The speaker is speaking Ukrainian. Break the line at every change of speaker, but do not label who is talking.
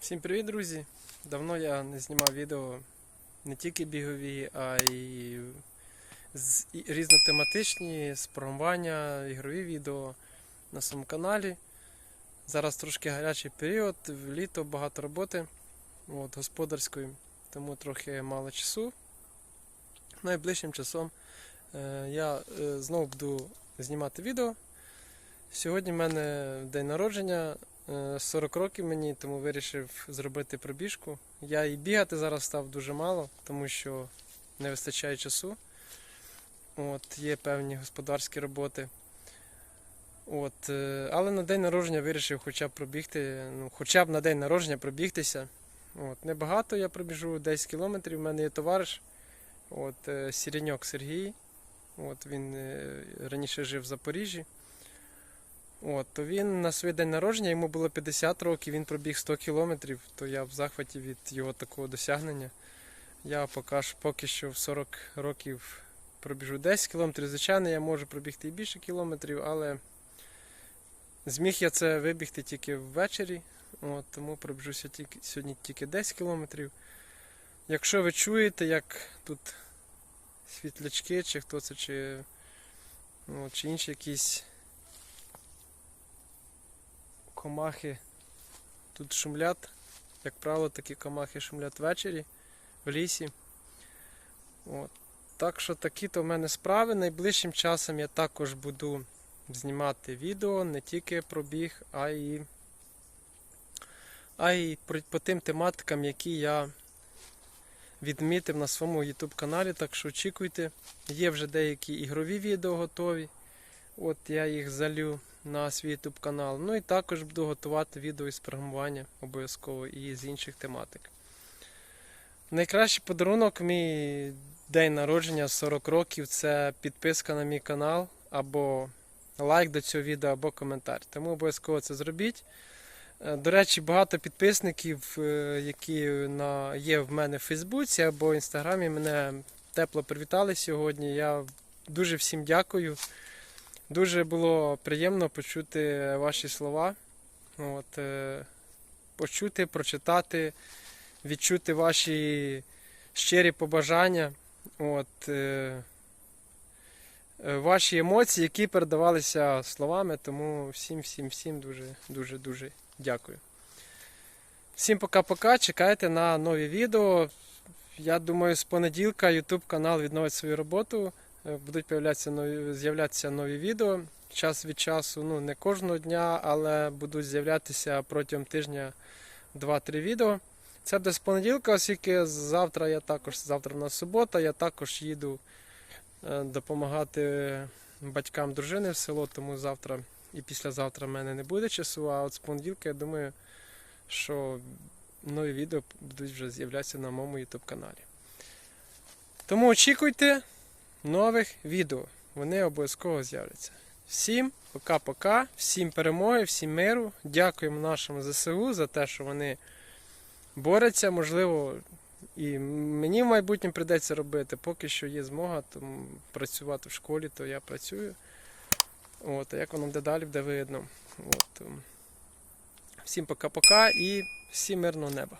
Всім привіт, друзі! Давно я не знімав відео не тільки бігові, а й різнотематичні, з програмування, ігрові відео на своєму каналі. Зараз трошки гарячий період, в літо багато роботи от, господарської, тому трохи мало часу. Найближчим часом е, я е, знову буду знімати відео. Сьогодні в мене день народження. Е, 40 років мені, тому вирішив зробити пробіжку. Я і бігати зараз став дуже мало, тому що не вистачає часу. От, є певні господарські роботи. От, е, але на день народження вирішив хоча б пробігти, ну, хоча б на день народження пробігтися. От, небагато я пробіжу 10 кілометрів. У мене є товариш, от, е, Сіреньок Сергій. От, він е, раніше жив в Запоріжжі. От, то він на свій день народження, йому було 50 років, він пробіг 100 кілометрів, то я в захваті від його такого досягнення. Я поки, поки що в 40 років пробіжу 10 кілометрів. Звичайно, я можу пробігти і більше кілометрів, але зміг я це вибігти тільки ввечері, от, тому пробіжуся тільки, сьогодні тільки 10 кілометрів. Якщо ви чуєте, як тут світлячки, чи хто це, чи, ну, чи інші якісь комахи тут шумлять. Як правило, такі комахи шумлять ввечері в лісі. От. Так що такі то в мене справи. Найближчим часом я також буду знімати відео не тільки про біг, а й, а й по тим тематикам, які я відмітив на своєму YouTube каналі. Так що очікуйте. Є вже деякі ігрові відео готові. От я їх залю на свій YouTube канал. Ну і також буду готувати відео із програмування обов'язково і з інших тематик. Найкращий подарунок мій день народження 40 років це підписка на мій канал або лайк до цього відео, або коментар. Тому обов'язково це зробіть. Е, До речі, багато підписників, е, які є в мене в Фейсбуці або Інстаграмі, мене тепло привітали сьогодні. Я дуже всім дякую. Дуже було приємно почути ваші слова, от, е, почути, прочитати, відчути ваші щирі побажання, от, е, е, ваші емоції, які передавалися словами. Тому всім, всім, всім дуже, дуже, дуже дякую. Всім пока-пока. Чекайте на нові відео. Я думаю, з понеділка YouTube канал відновить свою роботу. Е, Будуть появлятися нові, з'являтися нові відео час від часу, ну не кожного дня, але будуть з'являтися протягом тижня 2-3 відео. Це буде з понеділка, оскільки завтра я також, завтра в нас субота, я також їду е, допомагати батькам дружини в село, тому завтра і післязавтра в мене не буде часу, а от з понеділка я думаю, що нові відео будуть вже з'являтися на моєму YouTube каналі. Тому очікуйте нових відео. Вони обов'язково з'являться. Всім пока-пока, всім перемоги, всім миру. Дякуємо нашому ЗСУ за те, що вони борються. Можливо, і мені в майбутньому прийдеться робити. Поки що є змога тому працювати в школі, то я працюю. От, а як воно буде далі, буде видно. От, ем. Всім пока-пока і всім мирного неба.